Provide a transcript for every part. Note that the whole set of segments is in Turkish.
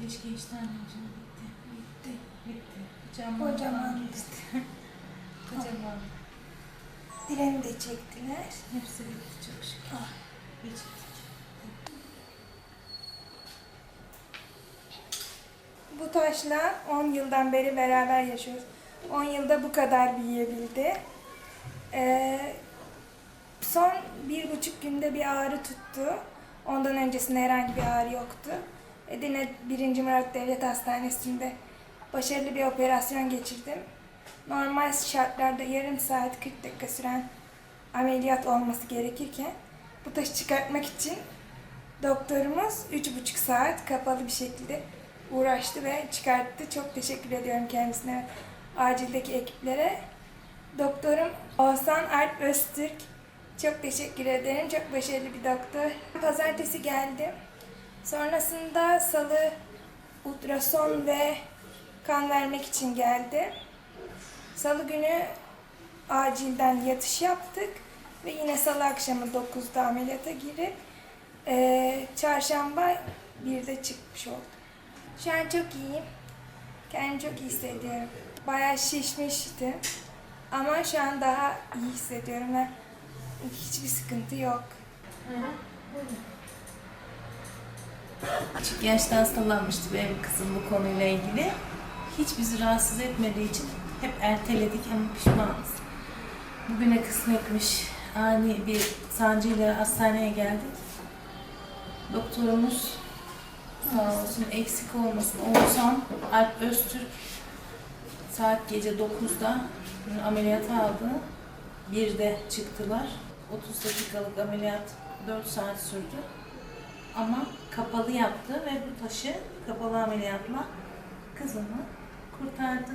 geçti anneciğim bitti. Bitti. Bitti. Kocaman. Kocaman geçti. Kocaman. Dileni de çektiler. Hepsi bitti çok şükür. Ah. Geçirdik. Bu taşla 10 yıldan beri beraber yaşıyoruz. 10 yılda bu kadar büyüyebildi. Ee, son bir buçuk günde bir ağrı tuttu. Ondan öncesinde herhangi bir ağrı yoktu. Edirne 1. Murat Devlet Hastanesi'nde başarılı bir operasyon geçirdim. Normal şartlarda yarım saat 40 dakika süren ameliyat olması gerekirken bu taşı çıkartmak için doktorumuz 3,5 saat kapalı bir şekilde uğraştı ve çıkarttı. Çok teşekkür ediyorum kendisine, acildeki ekiplere. Doktorum Oğuzhan Alp Öztürk. Çok teşekkür ederim. Çok başarılı bir doktor. Pazartesi geldim. Sonrasında salı ultrason ve kan vermek için geldi. Salı günü acilden yatış yaptık ve yine salı akşamı 9'da ameliyata girip eee, çarşamba 1'de çıkmış oldum. Şu an çok iyiyim. Kendimi çok iyi hissediyorum. Bayağı şişmiştim. Ama şu an daha iyi hissediyorum ve hiçbir sıkıntı yok. Küçük yaşta hastalanmıştı benim kızım bu konuyla ilgili. Hiç bizi rahatsız etmediği için hep erteledik ama pişmanız. Bugüne kısmetmiş. Ani bir sancıyla hastaneye geldik. Doktorumuz sağ olsun eksik olmasın. Oğuzhan Alp Öztürk saat gece 9'da ameliyata aldı. 1'de çıktılar. 30 dakikalık ameliyat 4 saat sürdü ama kapalı yaptı ve bu taşı kapalı ameliyatla kızımı kurtardı.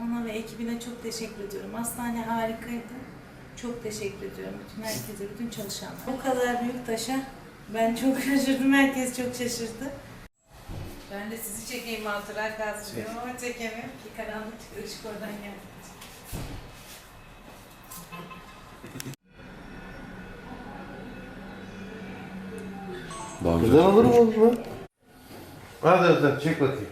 Ona ve ekibine çok teşekkür ediyorum. Hastane harikaydı. Çok teşekkür ediyorum bütün herkese, bütün çalışanlara. Bu kadar büyük taşa ben çok şaşırdım, herkes çok şaşırdı. Ben de sizi çekeyim hatıra kalsın diyorum ama çekemiyorum ki karanlık ışık oradan geldi. Daha Neden alır mı çekmiş. oğlum hadi çek bakayım.